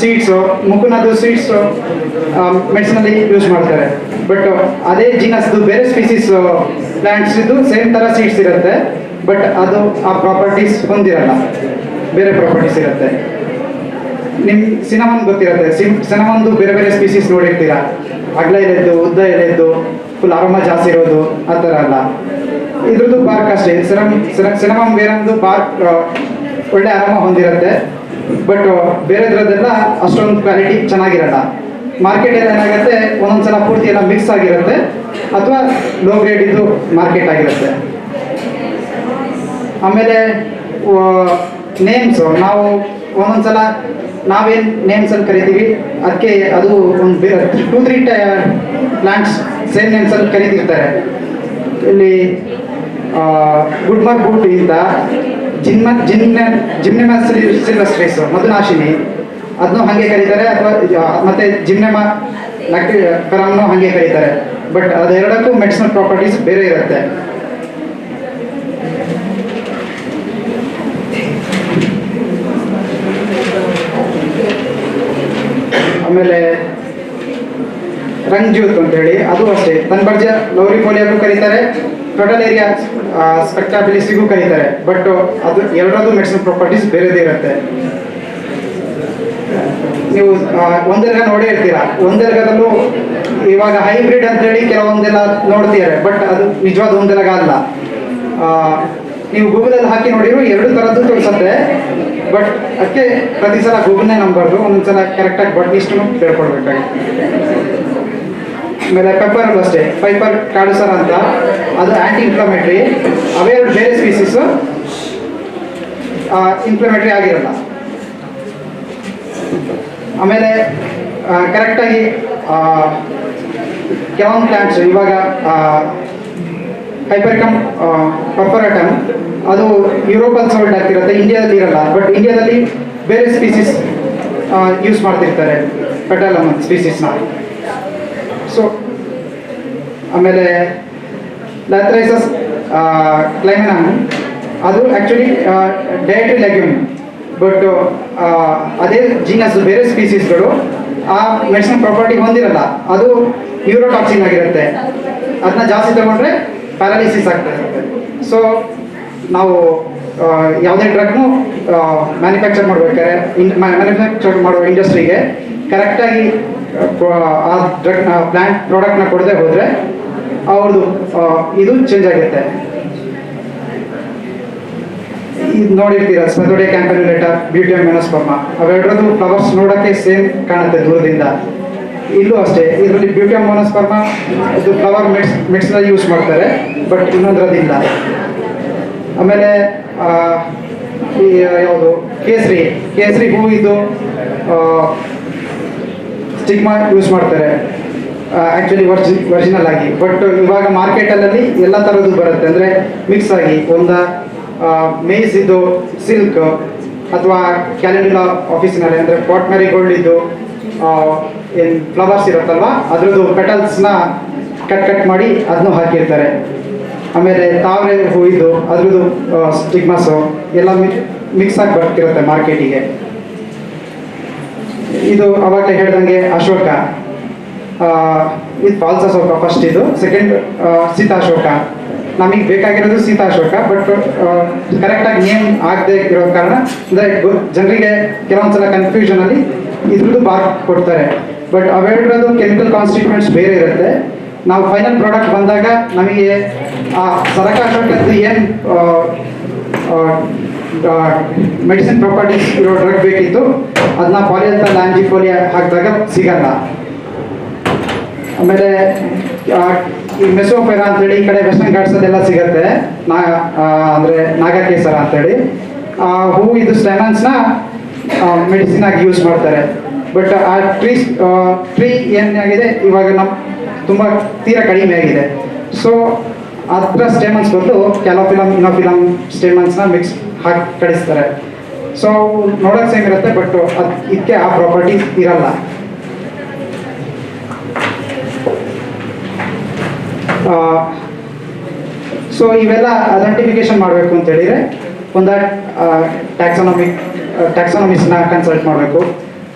ಸೀಡ್ಸು ಮುಖನದು ಸೀಡ್ಸು ಮೆಡಿಸಿನಲ್ಲಿ ಯೂಸ್ ಮಾಡ್ತಾರೆ. ಬಟ್ ಅದೇ ಜೀನಸ್ದು ಬೇರೆ ಸ್ಪೀಸೀಸ್ ಪ್ಲಾಂಟ್ಸ್ ಸೇಮ್ ಥರ ಸೀಡ್ಸ್ ಇರುತ್ತೆ. ಬಟ್ ಅದು ಆ ಪ್ರಾಪರ್ಟೀಸ್ ಹೊಂದಿರಲ್ಲ. ಬೇರೆ ಪ್ರಾಪರ್ಟೀಸ್ ಇರುತ್ತೆ. ನಿಮ್ ಸಿನಮನ್ ಗೊತ್ತಿರುತ್ತೆ. ಸಿಮ್ ಸಿನಮನ್ದು ಬೇರೆ ಬೇರೆ ಸ್ಪೀಸೀಸ್ ನೋಡಿರ್ತೀರಾ. ಅಗ್ಲ ಎಲೆದ್ದು, ಉದ್ದ ಎಲೆದ್ದು ಫುಲ್ ಅರೋಮ ಜಾಸ್ತಿ ಇರೋದು, ಆ ಥರ ಅಲ್ಲ. ಇದ್ರದ್ದು ಪಾರ್ಕ್ ಅಷ್ಟೇ. ಸಿನಮ್ ಸಿನಮಮ್ ಬೇರೊಂದು ಪಾರ್ಕ್ ಒಳ್ಳೆ ಆರಾಮ ಹೊಂದಿರುತ್ತೆ. ಬಟ್ ಬೇರೆದ್ರದ್ದೆಲ್ಲ ಅಷ್ಟೊಂದು ಕ್ವಾಲಿಟಿ ಚೆನ್ನಾಗಿರಲ್ಲ. ಮಾರ್ಕೆಟಲ್ಲಿ ಏನಾಗುತ್ತೆ, ಒಂದೊಂದ್ಸಲ ಪೂರ್ತಿ ಎಲ್ಲ ಮಿಕ್ಸ್ ಆಗಿರುತ್ತೆ. ಅಥವಾ ಲೋ ಗ್ರೇಡ್ ಇದು ಮಾರ್ಕೆಟ್ ಆಗಿರುತ್ತೆ. ಆಮೇಲೆ ನೇಮ್ಸು ನಾವು ಒಂದೊಂದ್ಸಲ ನಾವೇನು ನೇಮ್ಸ್ ಅಲ್ಲಿ ಕರಿತೀವಿ, ಅದಕ್ಕೆ ಅದು ಒಂದು ಬೇರೆ ಟೂ ತ್ರೀ ಪ್ಲಾಂಟ್ಸ್ ಸೇಮ್ ನೇಮ್ಸಲ್ಲಿ ಕರೀತಿರ್ತಾರೆ. ಇಲ್ಲಿ ಗುಡ್ ಮಾರ್ಕ್ ಬೂಟ್ ಇಂದ ಜಿನ್ಮ ಜಿನ್ನ ಜಿಮ್ನೆಮ ಸಿಲ್ವಸ್ಟ್ರೇಸ್ ಮಧುನಾಶಿನಿ. ಅದನ್ನು ಹಾಗೆ ಕರೀತಾರೆ, ಅಥವಾ ಮತ್ತೆ ಜಿಮ್ನೆಮ ಲಕ್ಟಿ ಕರಮ್ನು ಹಾಗೆ ಕರೀತಾರೆ. ಬಟ್ ಅದೆರಡಕ್ಕೂ ಮೆಡಿಸಿನಲ್ ಪ್ರಾಪರ್ಟೀಸ್ ಬೇರೆ ಇರುತ್ತೆ. ಆಮೇಲೆ ರಂಗ್ಜೂತ್ ಅಂತ ಹೇಳಿ ಅದು ಅಷ್ಟೇ. ತನ್ಬರ್ಜ ಲೌರಿಫೋಲಿಯಾಗೂ ಕರೀತಾರೆ ಟೋಟಲ್ ಏರಿಯಾ ಸ್ಪೆಕ್ಟಾಬಿಲಿಸಿಗೂ ಕರೀತಾರೆ. ಬಟ್ ಅದು ಎರಡರದ್ದು ಮೆಡಿಸಿನ್ ಪ್ರಾಪರ್ಟೀಸ್ ಬೇರೆದೇ ಇರುತ್ತೆ. ನೀವು ಒಂದೆರ್ಗ ನೋಡೇ ಇರ್ತೀರಾ? ಒಂದೆರಗದಲ್ಲೂ ಇವಾಗ ಹೈಬ್ರಿಡ್ ಅಂತ ಹೇಳಿ ಕೆಲವೊಂದೆಲ್ಲ ನೋಡ್ತಿದ್ದಾರೆ. ಬಟ್ ಅದು ನಿಜವಾದ ಒಂದೆರಗ ಅಲ್ಲ. ನೀವು ಗೂಗಲಲ್ಲಿ ಹಾಕಿ ನೋಡಿರೋ ಎರಡು ಥರದ್ದು ತೋರಿಸುತ್ತೆ. ಬಟ್ ಅದಕ್ಕೆ ಪ್ರತಿ ಸಲ ಗೂಗಲ್ನೇ ಒಂದೊಂದು ಸಲ ಕರೆಕ್ಟಾಗಿ ಬಟ್ ಇಷ್ಟು ಕೇಳ್ಕೊಡ್ಬೇಕಾಗಿತ್ತು ಆಮೇಲೆ ಪೆಪ್ಪರ್ ಅಷ್ಟೇ. ಪೈಪರ್ ಕಾಡುಸರ್ ಅಂತ. ಅದು ಆ್ಯಂಟಿ ಇನ್ಫ್ಲಮೇಟ್ರಿ ಅವೇ ಬೇರೆ ಸ್ಪೀಸೀಸು ಇನ್ಫ್ಲಮೇಟ್ರಿ ಆಗಿರಲ್ಲ. ಆಮೇಲೆ ಕರೆಕ್ಟಾಗಿ ಕೆಲವೊಂದು ಪ್ಲಾಂಟ್ಸ್ ಇವಾಗ ಹೈಪರ್ಕಮ್ ಪರ್ಪರಟಮ್ ಅದು ಯುರೋಪಲ್ಲಿ ಸಾಲ್ಟ್ ಆಗ್ತಿರುತ್ತೆ ಇಂಡಿಯಾದಲ್ಲಿ ಇರಲ್ಲ ಬಟ್ ಇಂಡಿಯಾದಲ್ಲಿ ಬೇರೆ ಸ್ಪೀಸೀಸ್ ಯೂಸ್ ಮಾಡ್ತಿರ್ತಾರೆ ಪೆಟಲಮ್ ಸ್ಪೀಸೀಸ್ನ ಸೊ ಆಮೇಲೆ ಲ್ಯಾಥ್ರೈಸಸ್ ಕ್ಲೈಮಿನಮ್ ಅದು ಆ್ಯಕ್ಚುಲಿ ಡಯಟ್ರಿ ಲೆಗ್ಯೂಮ್ ಬಟ್ ಅದೇ ಜೀನಸ್ ಬೇರೆ ಸ್ಪೀಸೀಸ್ಗಳು ಆ ಮೆಡಿಸಿನ್ ಪ್ರಾಪರ್ಟಿ ಹೊಂದಿರಲ್ಲ, ಅದು ನ್ಯೂರೋಟಾಕ್ಸಿನ್ ಆಗಿರುತ್ತೆ. ಅದನ್ನ ಜಾಸ್ತಿ ತಗೊಂಡ್ರೆ ಪ್ಯಾರಾಲಿಸಿಸ್ ಆಗ್ತಾ ಇರುತ್ತೆ. ಸೊ ನಾವು ಯಾವುದೇ ಡ್ರಗ್ನು ಮ್ಯಾನುಫ್ಯಾಕ್ಚರ್ ಮಾಡ್ಬೇಕಾದ್ರೆ ಮ್ಯಾನುಫ್ಯಾಕ್ಚರ್ ಮಾಡೋ ಇಂಡಸ್ಟ್ರಿಗೆ ಕರೆಕ್ಟಾಗಿ ಆ ಡ್ರಗ್ನ ಪ್ಲ್ಯಾಂಟ್ ಪ್ರಾಡಕ್ಟ್ನ ಕೊಡದೆ ಹೋದರೆ ಅವ್ರದ್ದು ಇದು ಚೇಂಜ್ ಆಗುತ್ತೆ. ಇದು ನೋಡಿರ್ತೀರ ಸ್ಪೆಥೋಡೆ ಬ್ಯೂಟಿ ಬ್ಯೂಟಿಯಂ ಮೆನಸ್ಪರ್ಮ ಅವೆರಡರದ್ದು ಫ್ಲವರ್ಸ್ ನೋಡೋಕ್ಕೆ ಸೇಮ್ ಕಾಣುತ್ತೆ ದೂರದಿಂದ. ಇಲ್ಲೂ ಅಷ್ಟೇ, ಇದರಲ್ಲಿ ಬ್ಯೂಟಿಯಂ ಮೊನಸ್ಪರ್ಮ ಇದು ಫ್ಲವರ್ ಮಿಕ್ಸ್ ಮಿಕ್ಸ್ನ ಯೂಸ್ ಮಾಡ್ತಾರೆ ಬಟ್ ಇನ್ನೊಂದ್ರದ್ದಿಲ್ಲ. ಆಮೇಲೆ ಈ ಯಾವುದು? ಕೇಸರಿ. ಕೇಸರಿ ಹೂ ಇದು ಸ್ಟಿಗ್ಮಾ ಯೂಸ್ ಮಾಡ್ತಾರೆ. ಆ್ಯಕ್ಚುಲಿ ವರ್ಜಿ ಒರಿಜಿನಲ್ ಆಗಿ. ಬಟ್ ಇವಾಗ ಮಾರ್ಕೆಟಲ್ಲಿ ಎಲ್ಲ ಥರದ್ದು ಬರುತ್ತೆ. ಅಂದರೆ ಮಿಕ್ಸ್ ಆಗಿ. ಒಂದು ಮೇಸ್ ಇದು ಸಿಲ್ಕ್ ಅಥವಾ ಕ್ಯಾಲೆಂಡುಲಾ ಆಫೀಸಿನಲ್ಲಿ ಅಂದರೆ ಪಾಟ್ ಮ್ಯಾರಿಗೋಲ್ಡ್ ಇದ್ದು ಏನು ಫ್ಲವರ್ಸ್ ಇರುತ್ತಲ್ವ? ಅದರದ್ದು ಪೆಟಲ್ಸ್ನ ಕಟ್ ಕಟ್ ಮಾಡಿ ಅದನ್ನು ಹಾಕಿರ್ತಾರೆ. ಆಮೇಲೆ ತಾವ್ರೆ ಹೂವಿದ್ದು, ಅದ್ರದ್ದು ಸ್ಟಿಗ್ಮಸ್ಸು ಎಲ್ಲ ಮಿಕ್ಸ್ ಆಗಿ ಬರ್ತಿರುತ್ತೆ ಮಾರ್ಕೆಟಿಗೆ. ಇದು ಅವಾಗ ಹೇಳ್ದಂಗೆ ಅಶೋಕ. ಇದು ಫಾಲ್ಸ್ ಅಶೋಕ ಫಸ್ಟ್ ಇದು. ಸೆಕೆಂಡ್ ಸೀತಾಶೋಕ. ನಮಗೆ ಬೇಕಾಗಿರೋದು ಸೀತಾಶೋಕ ಬಟ್ ಕರೆಕ್ಟಾಗಿ ನೇಮ್ ಆಗದೆ ಇರೋ ಕಾರಣ, ಅಂದರೆ ಜನರಿಗೆ ಕೆಲವೊಂದ್ಸಲ ಕನ್ಫ್ಯೂಷನಲ್ಲಿ ಇದ್ರದ್ದು ಬಾರ್ ಕೊಡ್ತಾರೆ. ಬಟ್ ಅವೆರಡರದ್ದು ಕೆಮಿಕಲ್ ಕಾನ್ಸ್ಟಿಟ್ಯೂಮೆಂಟ್ಸ್ ಬೇರೆ ಇರುತ್ತೆ. ನಾವು ಫೈನಲ್ ಪ್ರಾಡಕ್ಟ್ ಬಂದಾಗ ನಮಗೆ ಆ ಸರಕ ಅಶೋಕದ್ದು ಏನು ಮೆಡಿಸಿನ್ ಪ್ರಾಪರ್ಟೀಸ್ ಇರೋ ಡ್ರಗ್ ಬೇಕಿತ್ತು ಅದನ್ನ ಪಾಲಿ ಅಂತ ಲ್ಯಾಂಜಿ ಪೋಲಿ ಹಾಕಿದಾಗ ಸಿಗಲ್ಲ ಆಮೇಲೆ ಈ ಮೆಸೋಪೆರಾ ಅಂತೇಳಿ ಈ ಕಡೆ ವೆಸ್ಟರ್ನ್ ಘಾಟ್ಸಲ್ಲೆಲ್ಲ ಸಿಗುತ್ತೆ ನಾ ಅಂದರೆ ನಾಗಕೇಸರ ಅಂತೇಳಿ ಆ ಹೂ ಇದು ಸ್ಟೆಮನ್ಸ್ನ ಮೆಡಿಸಿನ್ ಆಗಿ ಯೂಸ್ ಮಾಡ್ತಾರೆ ಬಟ್ ಆ ಟ್ರೀ ಟ್ರೀ ಏನಾಗಿದೆ ಇವಾಗ ನಮ್ಮ ತುಂಬ ತೀರ ಕಡಿಮೆ ಆಗಿದೆ. ಸೊ ಅದರ ಸ್ಟೇಮನ್ಸ್ ಬಂದು ಕ್ಯಾಲೋಫಿಲಮ್ ಇನೋಫಿಲಮ್ ಸ್ಟೇಮನ್ಸ್ನ ಮಿಕ್ಸ್ ಹಾಕಿ ಕಳಿಸ್ತಾರೆ. ಸೊ ನೋಡೋಕೆ ಸೇಮ್ ಇರುತ್ತೆ ಬಟ್ ಅದು ಇದಕ್ಕೆ ಆ ಪ್ರಾಪರ್ಟೀಸ್ ಇರಲ್ಲ. ಸೊ ಇವೆಲ್ಲ ಐಡೆಂಟಿಫಿಕೇಶನ್ ಮಾಡಬೇಕು ಅಂತ ಹೇಳಿದರೆ, ಒಂದು ಟ್ಯಾಕ್ಸಾನಮಿಕ್ ಟ್ಯಾಕ್ಸಾನಮಿಸ್ನ ಕನ್ಸಲ್ಟ್ ಮಾಡಬೇಕು.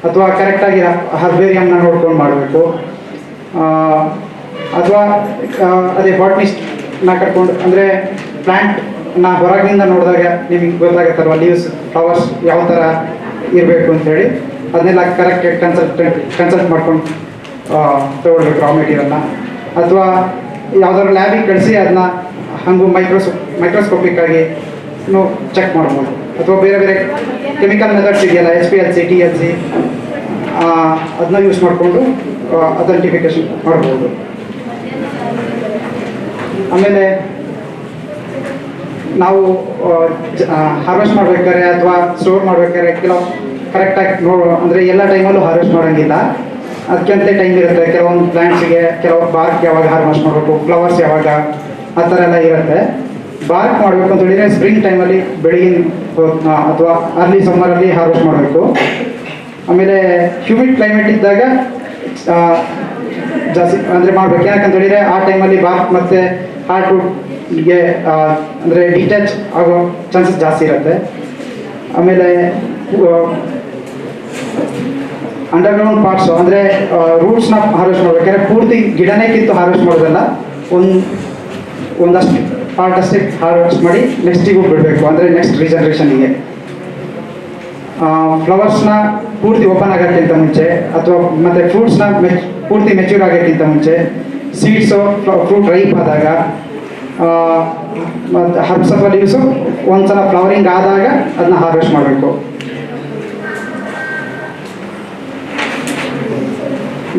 ಅಥವಾ ಕರೆಕ್ಟಾಗಿ ಹರ್ಬೇರಿಯಮ್ನ ನೋಡ್ಕೊಂಡು ಮಾಡಬೇಕು. ಅಥವಾ ಅದೇ ಬಾಟ್ನಿಸ್ಟ್ನ ಕರ್ಕೊಂಡು, ಅಂದರೆ ಪ್ಲ್ಯಾಂಟ್ನ ಹೊರಗಿನಿಂದ ನೋಡಿದಾಗ ನಿಮಗೆ ಗೊತ್ತಾಗತ್ತಲ್ವ ಲೀವ್ಸ್ ಫ್ಲವರ್ಸ್ ಯಾವ ಥರ ಇರಬೇಕು ಅಂತೇಳಿ. ಅದನ್ನೆಲ್ಲ ಕರೆಕ್ಟಾಗಿ ಕನ್ಸಲ್ಟ್ ಕನ್ಸಲ್ಟ್ ಮಾಡ್ಕೊಂಡು ತೊಗೊಳ್ಬೇಕು ರಾ ಮೆಟೀರಿಯಲ್ನ ಅಥವಾ ಯಾವ್ದಾದ್ರು ಲ್ಯಾಬಿಗೆ ಕಳಿಸಿ ಅದನ್ನ ಹಂಗು ಮೈಕ್ರೋಸ್ ಮೈಕ್ರೋಸ್ಕೋಪಿಕ್ ಆಗಿ ನಾವು ಚೆಕ್ ಮಾಡ್ಬೋದು. ಅಥವಾ ಬೇರೆ ಬೇರೆ ಕೆಮಿಕಲ್ ಮೆಥಡ್ಸ್ ಇದೆಯಲ್ಲ H P L C T L C ಅದನ್ನ ಯೂಸ್ ಮಾಡಿಕೊಂಡು ಅಥೆಂಟಿಫಿಕೇಶನ್ ಮಾಡ್ಬೋದು. ಆಮೇಲೆ ನಾವು ಹಾರ್ವೆಸ್ಟ್ ಮಾಡ್ಬೇಕಾದ್ರೆ ಅಥವಾ ಸ್ಟೋರ್ ಮಾಡ್ಬೇಕಾದ್ರೆ ಕೆಲವು ಕರೆಕ್ಟಾಗಿ ನೋಡ ಅಂದರೆ ಎಲ್ಲ ಟೈಮಲ್ಲೂ ಹಾರ್ವೆಸ್ಟ್ ಮಾಡೋಂಗಿಲ್ಲ. ಅದಕ್ಕಂತ ಟೈಮ್ ಇರುತ್ತೆ. ಕೆಲವೊಂದು ಪ್ಲ್ಯಾಂಟ್ಸಿಗೆ ಕೆಲವು ಬಾರ್ಕ್ ಯಾವಾಗ ಹಾರ್ವೆಸ್ಟ್ ಮಾಡಬೇಕು ಫ್ಲವರ್ಸ್ ಯಾವಾಗ, ಆ ಥರ ಎಲ್ಲ ಇರುತ್ತೆ. ಬಾರ್ಕ್ ಮಾಡಬೇಕು ಅಂತ ಹೇಳಿದರೆ ಸ್ಪ್ರಿಂಗ್ ಟೈಮಲ್ಲಿ ಬೆಳಗಿನ ಅಥವಾ ಅರ್ಲಿ ಸಮ್ಮರಲ್ಲಿ ಹಾರ್ವೆಸ್ಟ್ ಮಾಡಬೇಕು. ಆಮೇಲೆ ಹ್ಯೂಮಿಡ್ ಕ್ಲೈಮೇಟ್ ಇದ್ದಾಗ ಜಾಸ್ತಿ ಅಂದರೆ ಮಾಡ್ಬೇಕು. ಯಾಕಂತ ಹೇಳಿದರೆ ಆ ಟೈಮಲ್ಲಿ ಬಾರ್ಕ್ ಮತ್ತು ಹಾರ್ಟ್ಗೆ ಅಂದರೆ ಡಿಟ್ಯಾಚ್ ಆಗೋ ಚಾನ್ಸಸ್ ಜಾಸ್ತಿ ಇರುತ್ತೆ. ಆಮೇಲೆ ಅಂಡರ್ಗ್ರೌಂಡ್ ಪಾರ್ಟ್ಸು ಅಂದರೆ ರೂಟ್ಸ್ನ ಹಾರ್ವೆಸ್ಟ್ ಮಾಡ್ಬೇಕಾದ್ರೆ ಪೂರ್ತಿ ಗಿಡನೇ ಕಿತ್ತು ಹಾರ್ವೆಸ್ಟ್ ಮಾಡೋದಲ್ಲ, ಒಂದು, ಒಂದಷ್ಟು ಪಾರ್ಟ್ ಅಷ್ಟೇ ಹಾರ್ವೆಸ್ಟ್ ಮಾಡಿ ನೆಕ್ಸ್ಟಿಗೂ ಬಿಡಬೇಕು, ಅಂದರೆ ನೆಕ್ಸ್ಟ್ ರೀಜನರೇಷನ್ಗೆ ಫ್ಲವರ್ಸ್ನ ಪೂರ್ತಿ ಓಪನ್ ಆಗೋಕ್ಕಿಂತ ಮುಂಚೆ ಅಥವಾ ಮತ್ತು ಫ್ರೂಟ್ಸ್ನ ಮೆಚ್ ಪೂರ್ತಿ ಮೆಚೂರ್ ಆಗೋಕ್ಕಿಂತ ಮುಂಚೆ ಸೀಡ್ಸು ಫ್ರೂಟ್ ರೈಪ್ ಆದಾಗ ಮತ್ತು ಹರ್ಬ್ಸ್ ಅಥವಾ ಲೀವ್ಸು ಒಂದ್ಸಲ ಫ್ಲವರಿಂಗ್ ಆದಾಗ ಅದನ್ನ ಹಾರ್ವೆಸ್ಟ್ ಮಾಡಬೇಕು.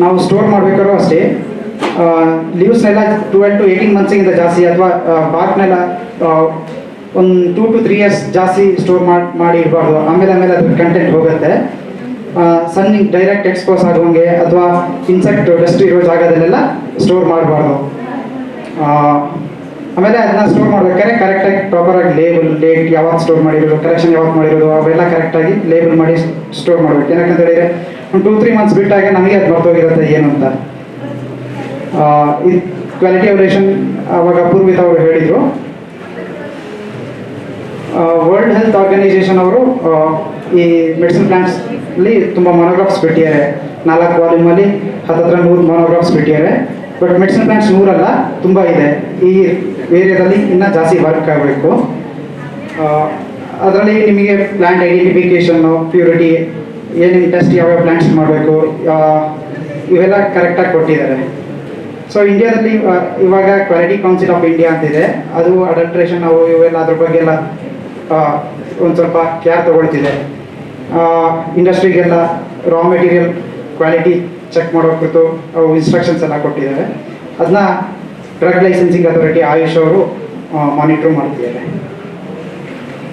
ನಾವು ಸ್ಟೋರ್ ಮಾಡಬೇಕಾದ್ರೂ ಅಷ್ಟೇ ಲೀವ್ಸ್ನೆಲ್ಲ ಟ್ವೆಲ್ ಟು ಏಯ್ಟೀನ್ ಮಂತ್ಸಿಗಿಂತ ಜಾಸ್ತಿ ಅಥವಾ ಬಾರ್ಕ್ನೆಲ್ಲ ಒಂದು ಟೂ ಟು ತ್ರೀ ಇಯರ್ಸ್ ಜಾಸ್ತಿ ಸ್ಟೋರ್ ಮಾಡಿ ಮಾಡಿ ಇಡಬಾರ್ದು. ಆಮೇಲೆ ಆಮೇಲೆ ಅದ್ರ ಕಂಟೆಂಟ್ ಹೋಗುತ್ತೆ. ಸನ್ನಿಗೆ ಡೈರೆಕ್ಟ್ ಎಕ್ಸ್ಪೋಸ್ ಆಗುವಂಗೆ ಅಥವಾ ಇನ್ಸೆಕ್ಟ್ ಡಸ್ಟ್ ಇರೋ ಜಾಗದಲ್ಲೆಲ್ಲ ಸ್ಟೋರ್ ಮಾಡಬಾರ್ದು. ಆಮೇಲೆ ಅದನ್ನ ಸ್ಟೋರ್ ಮಾಡ್ಬೇಕಾದ್ರೆ ಕರೆಕ್ಟಾಗಿ ಪ್ರಾಪರಾಗಿ ಲೇಬಲ್ ಡೇಟ್ ಯಾವಾಗ ಸ್ಟೋರ್ ಮಾಡಿರೋದು ಕಲೆಕ್ಷನ್ ಯಾವಾಗ ಮಾಡಿರೋದು, ಅವೆಲ್ಲ ಕರೆಕ್ಟಾಗಿ ಲೇಬಲ್ ಮಾಡಿ ಸ್ಟೋರ್ ಮಾಡಬೇಕು. ಏನಕ್ಕಂತ ಹೇಳಿದ್ರೆ ಒಂದು ಟೂ ತ್ರೀ ಮಂತ್ಸ್ ಬಿಟ್ಟಾಗ ನಮಗೆ ಅದು ಮರ್ತೋಗಿರುತ್ತೆ, ಏನು ಅಂತ. ಇದು ಕ್ವಾಲಿಟಿ ಅವರೇಷನ್ ಅವಾಗ ಪೂರ್ವಿತ ಅವರು ಹೇಳಿದರು ವರ್ಲ್ಡ್ ಹೆಲ್ತ್ ಆರ್ಗನೈಸೇಷನ್ ಅವರು ಈ ಮೆಡಿಸಿನ್ ಪ್ಲಾಂಟ್ಸ್ಲಿ ತುಂಬ ಮೊನೋಗ್ರಾಫ್ಸ್ ಬಿಟ್ಟಿದ್ದಾರೆ. ನಾಲ್ಕು ವಾಲ್ಯೂಮಲ್ಲಿ ಹತ್ತತ್ರ ನೂರು ಮೊನೋಗ್ರಾಫ್ಸ್ ಬಿಟ್ಟಿದ್ದಾರೆ. ಬಟ್ ಮೆಡಿಸಿನ್ ಪ್ಲಾಂಟ್ಸ್ ನೂರಲ್ಲ, ತುಂಬ ಇದೆ. ಈ ಏರಿಯಾದಲ್ಲಿ ಇನ್ನೂ ಜಾಸ್ತಿ ವರ್ಕ್ ಆಗಬೇಕು. ಅದರಲ್ಲಿ ನಿಮಗೆ ಪ್ಲಾಂಟ್ ಐಡೆಂಟಿಫಿಕೇಷನ್ನು ಪ್ಯೂರಿಟಿ ಏನೇನು ಟೆಸ್ಟ್ ಯಾವ್ಯಾವ ಪ್ಲಾಂಟ್ಸ್ ಮಾಡಬೇಕು ಇವೆಲ್ಲ ಕರೆಕ್ಟಾಗಿ ಕೊಟ್ಟಿದ್ದಾರೆ. ಸೊ ಇಂಡಿಯಾದಲ್ಲಿ ಇವಾಗ ಕ್ವಾಲಿಟಿ ಕೌನ್ಸಿಲ್ ಆಫ್ ಇಂಡಿಯಾ ಅಂತಿದೆ. ಅದು ಅಡಲ್ಟ್ರೇಷನ್ ಅವು ಇವೆಲ್ಲ ಅದ್ರ ಬಗ್ಗೆ ಎಲ್ಲ ಒಂದು ಸ್ವಲ್ಪ ಕೇರ್ ತಗೊಳ್ತಿದೆ. ಇಂಡಸ್ಟ್ರಿಗೆಲ್ಲ ರಾ ಮೆಟೀರಿಯಲ್ ಕ್ವಾಲಿಟಿ ಚೆಕ್ ಮಾಡೋ ಕುರಿತು ಅವು ಇನ್ಸ್ಟ್ರಕ್ಷನ್ಸ್ ಎಲ್ಲ ಕೊಟ್ಟಿದ್ದಾರೆ. ಅದನ್ನ ಡ್ರಗ್ ಲೈಸೆನ್ಸಿಂಗ್ ಅಥಾರಿಟಿ ಆಯುಷ್ ಅವರು ಮಾನಿಟ್ರ್ ಮಾಡ್ತಿದ್ದಾರೆ.